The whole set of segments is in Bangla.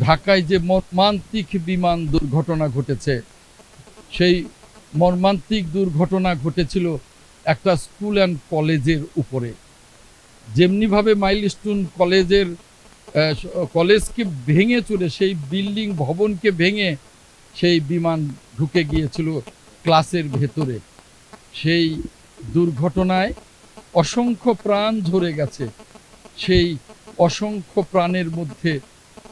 ঢাকায় যে মর্মান্তিক বিমান দুর্ঘটনা ঘটেছে, সেই মর্মান্তিক দুর্ঘটনা ঘটেছিল একটা স্কুল অ্যান্ড কলেজের উপরে। যেমনিভাবে মাইলস্টোন কলেজের কলেজকে ভেঙে চলে সেই বিল্ডিং ভবনকে ভেঙে সেই বিমান ঢুকে গিয়েছিল ক্লাসের ভেতরে। সেই দুর্ঘটনায় অসংখ্য প্রাণ ঝরে গেছে। সেই অসংখ্য প্রাণের মধ্যে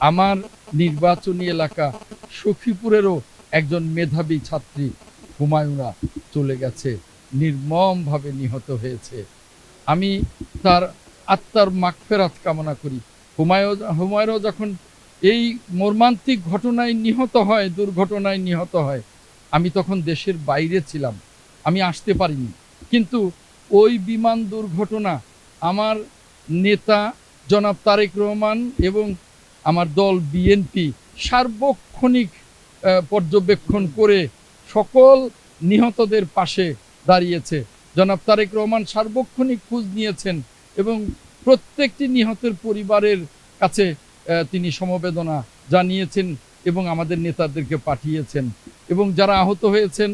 আমার নির্বাচনী এলাকা সখীপুরেরও একজন মেধাবী ছাত্রী হুমায়ুনা চলে গেছে, নির্মমভাবে নিহত হয়েছে। আমি তার আত্মার মাগফেরাত কামনা করি। হুমায়ু হুমায়ুনও যখন এই মর্মান্তিক ঘটনায় নিহত হয়, দুর্ঘটনায় নিহত হয়, আমি তখন দেশের বাইরে ছিলাম। আমি আসতে পারিনি। কিন্তু ওই বিমান দুর্ঘটনা আমার নেতা জনাব তারেক রহমান এবং আমার দল বিএনপি সার্বক্ষণিক পর্যবেক্ষণ করে সকল নিহতদের পাশে দাঁড়িয়েছে। জনাব তারেক রহমান সার্বক্ষণিক খোঁজ নিয়েছেন এবং প্রত্যেকটি নিহতের পরিবারের কাছে তিনি সমবেদনা জানিয়েছেন এবং আমাদের নেতাদেরকে পাঠিয়েছেন এবং যারা আহত হয়েছেন,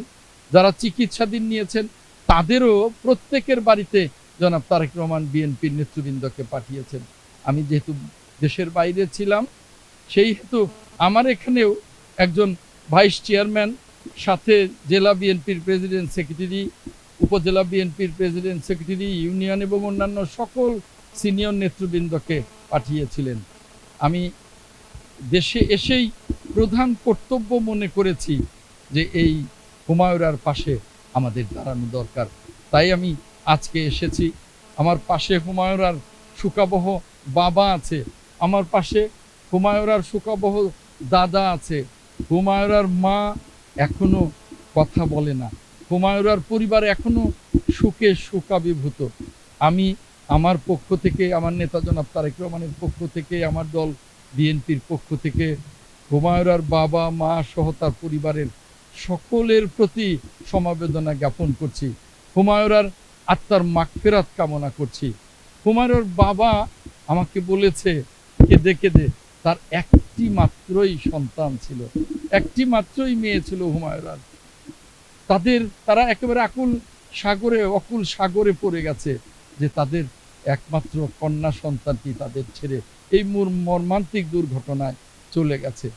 যারা চিকিৎসাধীন নিয়েছেন, তাদেরও প্রত্যেকের বাড়িতে জনাব তারেক রহমান বিএনপির নেতৃবৃন্দকে পাঠিয়েছেন। আমি যেহেতু দেশের বাইরে ছিলাম। সেই হেতু আমার এখানেও একজন ভাইস চেয়ারম্যান, সাথে জেলা বিএনপির প্রেসিডেন্ট, সেক্রেটারি, উপজেলা বিএনপির প্রেসিডেন্ট, সেক্রেটারি, ইউনিয়ন এবং অন্যান্য সকল সিনিয়র নেতৃবৃন্দকে পাঠিয়েছিলেন। আমি দেশে এসেই প্রধান কর্তব্য মনে করেছি যে এই হুমায়ুরার পাশে আমাদের দাঁড়ানো দরকার। তাই আমি আজকে এসেছি। আমার পাশে হুমায়ুরার সুকাবহ বাবা আছে আমার পাশে হুমায়ুরার সুকাবহ দাদা আছে। হুমায়ুরার মা এখনও কথা বলে না। হুমায়ুরার পরিবার এখনও সুখে শোকাভিভূত আমি আমার পক্ষ থেকে, আমার নেতা জনাব তারেক রহমানের পক্ষ থেকে, আমার দল বিএনপির পক্ষ থেকে, হুমায়ুরার বাবা, মা সহ তার পরিবারের সকলের প্রতি সমবেদনা জ্ঞাপন করছি। হুমায়ুরার আত্মার মাগফেরাত কামনা করছি। হুমায়ুর বাবা আমাকে বলেছে কেঁদে কেঁদে তার একটি মাত্রই সন্তান ছিল। একটি মাত্রই মেয়ে ছিল হুমায়ুরার। তাদের, তারা একেবারে আকুল সাগরে, অকুল সাগরে পড়ে গেছে যে তাদের একমাত্র কন্যা সন্তানটি তাদের ছেড়ে এই মর- মর্মান্তিক দুর্ঘটনায় চলে গেছে।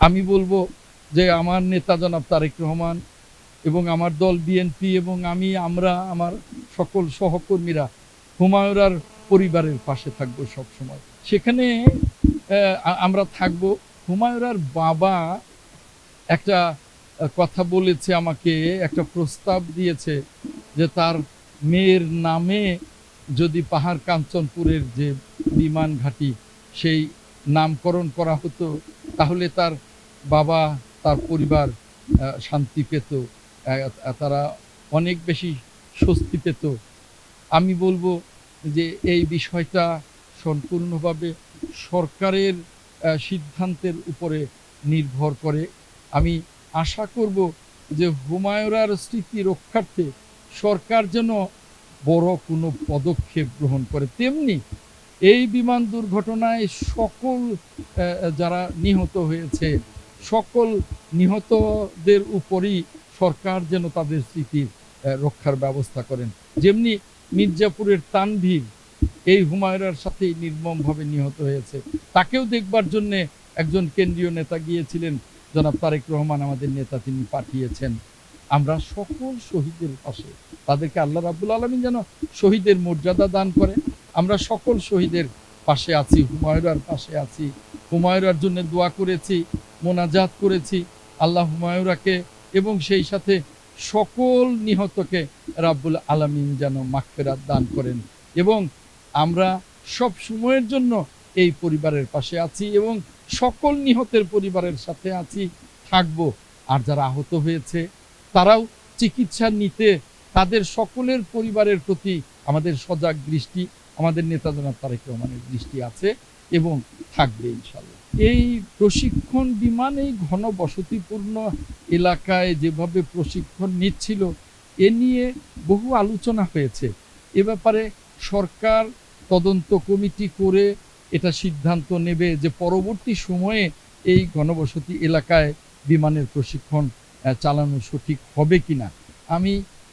আমি বলব যে আমার নেতা জনাব তারেক রহমান এবং আমার দল বিএনপি এবং আমি, আমরা, আমার সকল সহকর্মীরা হুমায়ুরার পরিবারের পাশে থাকব সব সময় সেখানে আমরা থাকব। হুমায়ুরার বাবা একটা কথা বলেছে আমাকে, একটা প্রস্তাব দিয়েছে যে তার মেয়ের নামে যদি পাহাড় কাঞ্চনপুরের যে বিমান ঘাঁটি, সেই নামকরণ করা হতো, তাহলে তার বাবা, তার পরিবার শান্তি পেত তারা অনেক বেশি স্বস্তি পেত। আমি বলব যে এই বিষয়টা সম্পূর্ণভাবে সরকারের সিদ্ধান্তের উপরে নির্ভর করে। আমি আশা করব যে হুমায়ুরার স্মৃতি রক্ষার্থে সরকার যেন বড় কোনো পদক্ষেপ গ্রহণ করে। তেমনি এই বিমান দুর্ঘটনায় সকল যারা নিহত হয়েছে, সকল নিহতদের উপরই সরকার যেন তাদের স্মৃতির রক্ষার ব্যবস্থা করেন। যেমনি মির্জাপুরের তানভীর এই হুমায়ুরার সাথে নির্মমভাবে নিহত হয়েছে। তাকেও দেখবার জন্য একজন কেন্দ্রীয় নেতা গিয়েছিলেন। জনাব তারেক রহমান আমাদের নেতা তিনি পাঠিয়েছেন। আমরা সকল শহীদের পাশে, তাদেরকে আল্লাহ রাব্বুল আলমিন যেন শহীদের মর্যাদা দান করে, আমরা সকল শহীদের পাশে আছি, হুমায়ুরার পাশে আছি। হুমায়ুরার জন্য দোয়া করেছি, মোনাজাত করেছি। আল্লাহ হুমায়ুরাকে এবং সেই সাথে সকল নিহতকে রাব্বুল আলামিন যেন মাগফিরাত দান করেন। এবং আমরা সব সময়ের জন্য এই পরিবারের পাশে আছি এবং সকল নিহতের পরিবারের সাথে আছি, থাকব। আর যারা আহত হয়েছে, তারাও চিকিৎসা নিতে তাদের সকলের পরিবারের প্রতি আমাদের সজাগ দৃষ্টি, আমাদের নেতা জনাব তারেক রহমানের দৃষ্টি আছে এবং থাকবে ইনশাল্লাহ এই প্রশিক্ষণ বিমান এই ঘন বসতিপূর্ণ এলাকায় যেভাবে প্রশিক্ষণ নিচ্ছিল, এ নিয়ে বহু আলোচনা হয়েছে। এ ব্যাপারে সরকার তদন্ত কমিটি করে এটা সিদ্ধান্ত নেবে যে পরবর্তী সময়ে এই ঘনবসতি এলাকায় বিমানের প্রশিক্ষণ চালানো সঠিক হবে কিনা। আমি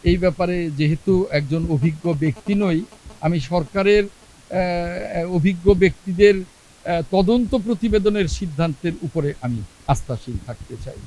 এই ব্যাপারে যেহেতু একজন অভিজ্ঞ ব্যক্তি নই, আমি সরকারের অভিজ্ঞ ব্যক্তিদের তদন্ত প্রতিবেদনের সিদ্ধান্তের উপরে আমি আস্থাশীল থাকতে চাই।